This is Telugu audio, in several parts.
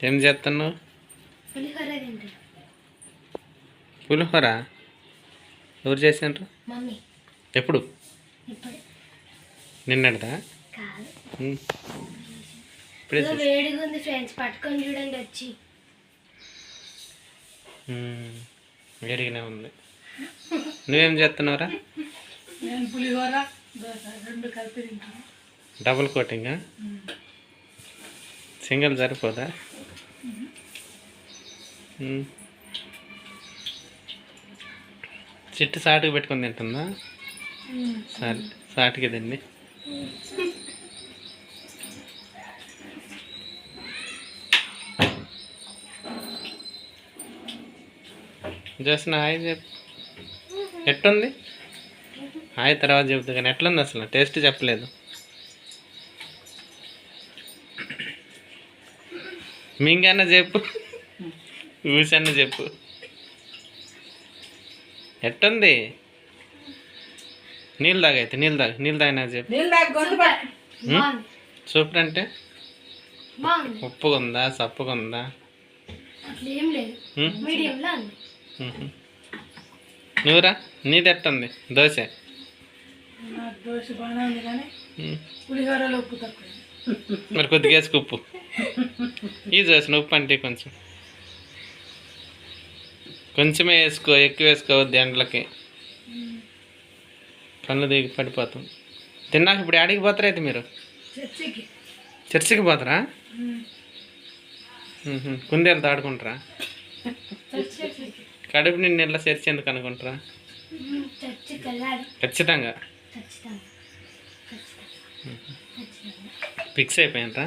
ఏం చేస్తున్నావు? పులిహోర ఎవరు చేసినారు ఎప్పుడు? చేసి వేడిగా ఉంది ఫ్రెండ్స్ పట్టుకొని చూడండి వచ్చి. ఉమ్. వేడిగానే ఉంది. నువ్వేం చేస్తున్నావురా? డబుల్ కోటింగా? సింగిల్ సరిపోదా. చిట్టు సాటుకు పెట్టుకొని తింటుందా? సరే సాటుకి తిండి. జస్ట్ హాయ్ చెప్ ఎట్టుంది? హాయ్ తర్వాత చెప్తా కానీ ఎట్లుంది అసలు? టేస్ట్ చెప్పలేదు. మింగన్న చెప్పు. ఊసన్న చెప్పు. ఎట్టుంది? నీళ్ళు తాగైతే నీళ్ళు తాగ నీళ్ళు తాగినా చెప్పు. సూపర్ అంటే ఉప్పుగా ఉందా సప్పుగా ఉందా. నువ్వురా నీది ఎట్టుంది? దోశ? మరి కొద్దిగా వేసుకు ఉప్పు. ఈ దోశ ఉప్పు అంటే కొంచెం. కొంచెమే వేసుకో ఎక్కువ వేసుకోవద్దు ఎండలకి. కళ్ళు దిగి పడిపోతాం. తిన్నాక ఇప్పుడు ఆడికి పోతారా అయితే మీరు? చర్చికి. పోతారా. కుందేలతో ఆడుకుంటారా చర్చికి. కడుపు నిండి నెల చర్చి ఎందుకు అనుకుంటారా? ఖచ్చితంగా. ఫిక్స్ అయిపోయినరా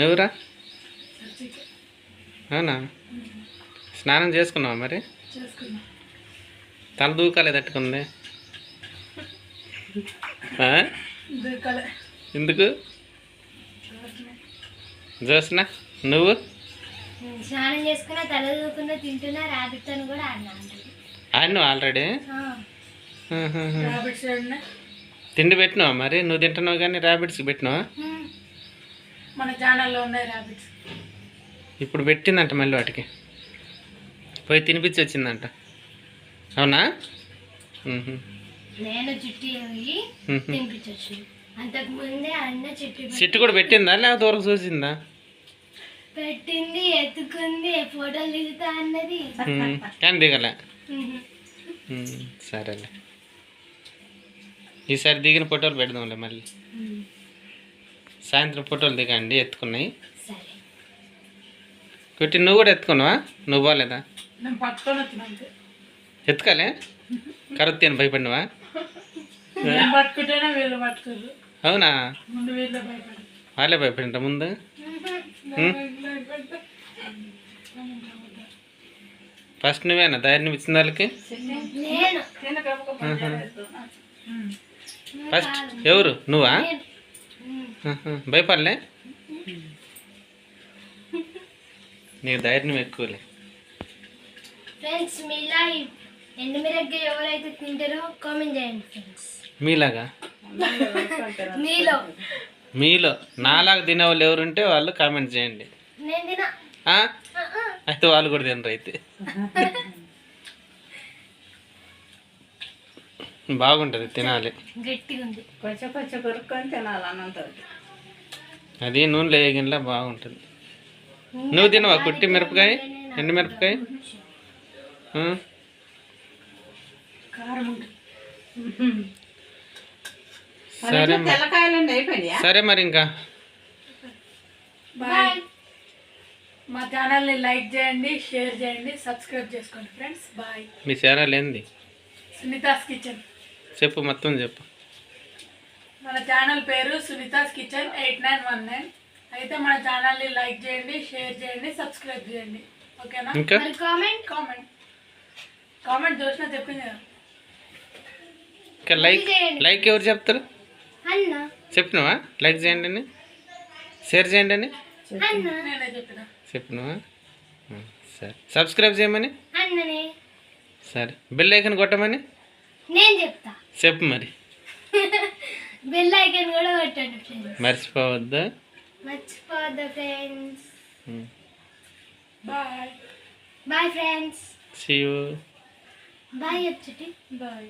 నువ్వురా? అవునా? స్నానం చేసుకున్నావా మరి? తల దూకాలేదు తట్టుకుంది. ఎందుకు? జోస్నా నువ్వు? నేను స్నానం చేసుకున్నా తల దూకున్నా తింటున్నా ర్యాబిట్ అని కూడా ఆడినావు ఆల్రెడీ? తిండి పెట్టినావా మరి? నువ్వు తింటున్నావు కానీ ర్యాబిట్స్కి పెట్టినావా? మన ఛానల్లో ఉన్నాయి రాబిట్స్ ఇప్పుడు పెట్టిందంట మళ్ళీ వాటికి. పోయి తినిపించి వచ్చిందంట అవునా. నేను చుట్టి కూడా పెట్టిందా? లేకపోతే వరకు చూసిందా? పెట్టింది ఎత్తుకుంది ఫోటోలు దిగుతా అన్నది. కానీ దిగలే. సరేలే. ఈసారి దిగిన ఫోటోలు పెడదాంలే మళ్ళీ. సాయంత్రం ఫోటోలు దిగండి ఎత్తుకున్నాయి. కుట్టి నువ్వు కూడా ఎత్తుకున్నావా? నువ్వు పోలేదా? నేను పట్టుకొని ఎత్తుకాలే? కరెక్ట్ అని భయపడినవా? నేను పట్టుకుంటేనే వీళ్ళు పట్టుకోరు. అవునా? ముందు వీళ్ళే భయపడి వాళ్ళే భయపడింట ముందు? ఫస్ట్ నువ్వేనా? ధైర్యం ఇచ్చిన వాళ్ళకి? నేను. ఫస్ట్ ఎవరు? నువ్వా. భయపడలే? నీకు ధైర్యం ఎక్కువలే. ఫ్రెండ్స్ మీలా ఎండుమిరగ్గ ఎవరైతే తింటారో కామెంట్ చేయండి ఫ్రెండ్స్ మీలాగా? మీలో. మీలో. నాలాగా తినే వాళ్ళు ఎవరుంటే వాళ్ళు కామెంట్ చేయండి. నేను తిన? అయితే వాళ్ళు కూడా తినరు అయితే. బాగుంటుంది తినాలి. గట్టిగా ఉంది. కొంచెం కొంచెం కొరుక్కొని తినాలి అన్నంతో అది నూనెలో వేగినలా బాగుంటుంది. నువ్వు తినవా? కుట్టి మిరపకాయ? ఎండు మిరపకాయ? సరే మరి. తెల్లకాయలండి అయిపోయినాయా? సరే మరి ఇంకా. బాయ్ మా ఛానల్ని లైక్ చేయండి షేర్ చేయండి సబ్స్క్రైబ్ చేసుకోండి ఫ్రెండ్స్. బాయ్ మీ ఛానల్ ఏంది? సునీతాస్ కిచెన్. చెప్పు మొత్తం చెప్పు. మన ఛానల్ పేరు Sunitha's kitchen eight nine one nine. అయితే మన ఛానల్ని లైక్ చేయండి షేర్ చేయండి సబ్స్క్రైబ్ చేయండి. ఓకేనా? కామెంట్? కామెంట్. కామెంట్ చూసినా చెప్పింది కదా. ఇంకా లైక్ లైక్ ఎవరు చెప్తారు? అన్న. చెప్పినావా? లైక్ చేయండి అని? షేర్ చేయండి అని? అన్న. నేనే చెప్పిన. చెప్పినావా? సరే. సబ్స్క్రైబ్ చేయమని? అన్ననే. సరే. బెల్ ఐకన్ కొట్టమని? నేను చెప్తా. చెప్పు మరి. బెల్ ఐకన్ కూడా కొట్టండి ఫ్రెండ్స్ మర్చిపోవద్దు? మర్చిపోవద్దు friends. Bye bye friends see you bye చెప్చుటి bye